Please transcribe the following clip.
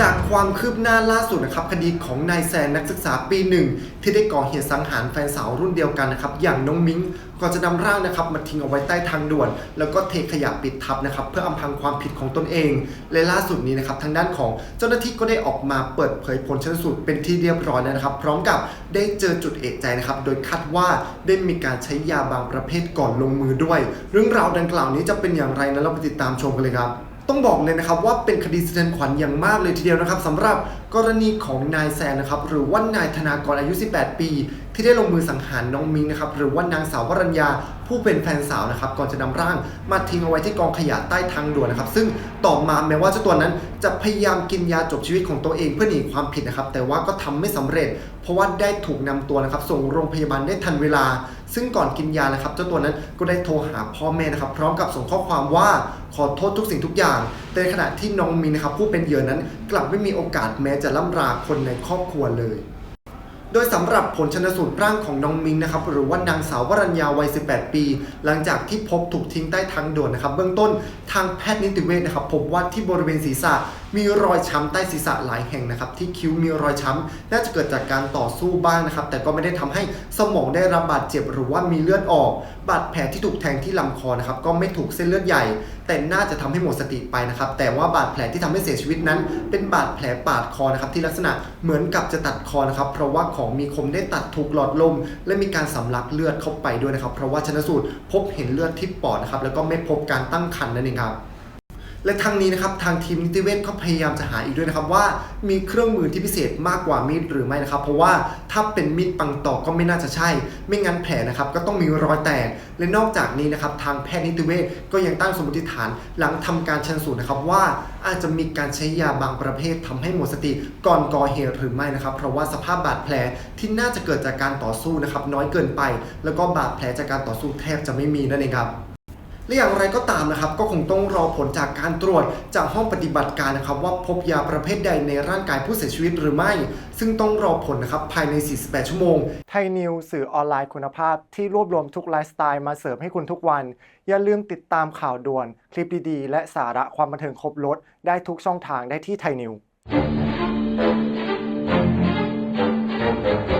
จากความคืบหน้าล่าสุดนะครับคดีของนายแซนนักศึกษาปีหนึ่งที่ได้ก่อเหตุสังหารแฟนสาวรุ่นเดียวกันนะครับอย่างน้องมิ้งก่อนจะนำร่างนะครับมาทิ้งเอาไว้ใต้ทางด่วน แล้วก็เทขยะปิดทับนะครับเพื่ออำพรางความผิดของตนเอง และล่าสุดนี้นะครับทางด้านของเจ้าหน้าที่ก็ได้ออกมาเปิดเผยผลชันสูตรเป็นที่เรียบร้อยแล้วนะครับ พร้อมกับได้เจอจุดเอกใจนะครับโดยคาดว่าได้มีการใช้ยาบางประเภทก่อนลงมือด้วย เรื่องราวดังกล่าวนี้จะเป็นอย่างไรนั้นเราไปติดตามชมกันเลยครับ ต้องบอกเลยนะครับว่าเป็นคดีสะเทือนขวัญอย่างมากเลยทีเดียวนะครับสำหรับ กรณีของนายแซนนะครับหรือว่านายธนากรอายุ 18 ปี ที่ได้ลงมือสังหารน้องมิงนะครับหรือว่านางสาววรัญญาผู้เป็นแฟนสาวนะครับก่อนจะนำร่างมาทิ้งเอาไว้ที่กองขยะใต้ทางด่วนนะครับ ซึ่งต่อมาแม้ว่าเจ้าตัวนั้นจะพยายามกินยาจบชีวิตของตัวเองเพื่อหนีความผิดนะครับ แต่ว่าก็ทำไม่สำเร็จ เพราะว่าได้ถูกนำตัวนะครับ ส่งโรงพยาบาลได้ทันเวลา ซึ่งก่อนกินยานะครับ เจ้าตัวนั้นก็ได้โทรหาพ่อแม่นะครับ พร้อมกับส่งข้อความว่าขอโทษทุกสิ่งทุกอย่างแต่ขณะที่น้องมินนะครับผู้เป็นเหยื่อนั้นกลับไม่มีโอกาสแม้จะล่ำราคนในครอบครัวเลย โดยสำหรับผลชนสูตรร่างของน้องมิงนะครับหรือว่านางสาววรัญญาวัย 18 ปี หลังจากที่พบถูกทิ้งใต้ทางด่วนนะครับ เบื้องต้นทางแพทย์นิติเวชนะครับพบว่าที่บริเวณศีรษะ มีรอยช้ำใต้ศีรษะหลายแห่งนะครับที่คิ้วมีรอยช้ำน่าจะเกิดจากการต่อสู้บ้างนะครับแต่ก็ไม่ได้ทำให้สมองได้รับบาดเจ็บหรือว่ามีเลือดออกบาดแผลที่ถูกแทงที่ลำคอนะครับก็ไม่ถูกเส้นเลือดใหญ่ แต่น่าจะทำให้หมดสติไปนะครับแต่ว่าบาดแผลที่ทำให้เสียชีวิตนั้น เป็นบาดแผลปาดคอนะครับที่ลักษณะเหมือนกับจะตัดคอนะครับเพราะว่าของมีคมได้ตัดถูกหลอดลม และมีการสำลักเลือดเข้าไปด้วยนะครับเพราะว่าชนสูตรพบเห็นเลือดที่ปอดนะครับแล้วก็ไม่พบการตั้งครรภ์นั่นเองครับ และทางนี้นะครับทางทีมนิติเวชก็พยายามจะหาอีกด้วยนะครับว่ามีเครื่องมือที่พิเศษมากกว่ามีดหรือไม่นะครับ เพราะว่าถ้าเป็นมีดปังตอกก็ไม่น่าจะใช่ ไม่งั้นแผลนะครับก็ต้องมีรอยแตก และนอกจากนี้นะครับทางแพทย์นิติเวชก็ยังตั้งสมมติฐานหลังทำการชันสูตรนะครับว่าอาจจะมีการใช้ยาบางประเภททำให้หมดสติก่อนก่อเหตุหรือไม่นะครับ เพราะว่าสภาพบาดแผลที่น่าจะเกิดจากการต่อสู้นะครับน้อยเกินไป แล้วก็บาดแผลจากการต่อสู้แทบจะไม่มีนั่นเองครับ และอย่างไรก็ตามนะครับ ก็คงต้องรอผลจากการตรวจจากห้องปฏิบัติการนะครับ ว่าพบยาประเภทใดในร่างกายผู้เสียชีวิตหรือไม่ ซึ่งต้องรอผลนะครับภายใน 48 ชั่วโมง ไทยนิวสื่อออนไลน์คุณภาพที่รวบรวมทุกไลฟ์สไตล์มาเสิร์ฟให้คุณทุกวัน อย่าลืมติดตามข่าวด่วน คลิปดีๆ และสาระความบันเทิงครบรถได้ทุกช่องทางได้ที่ไทยนิว Thank you.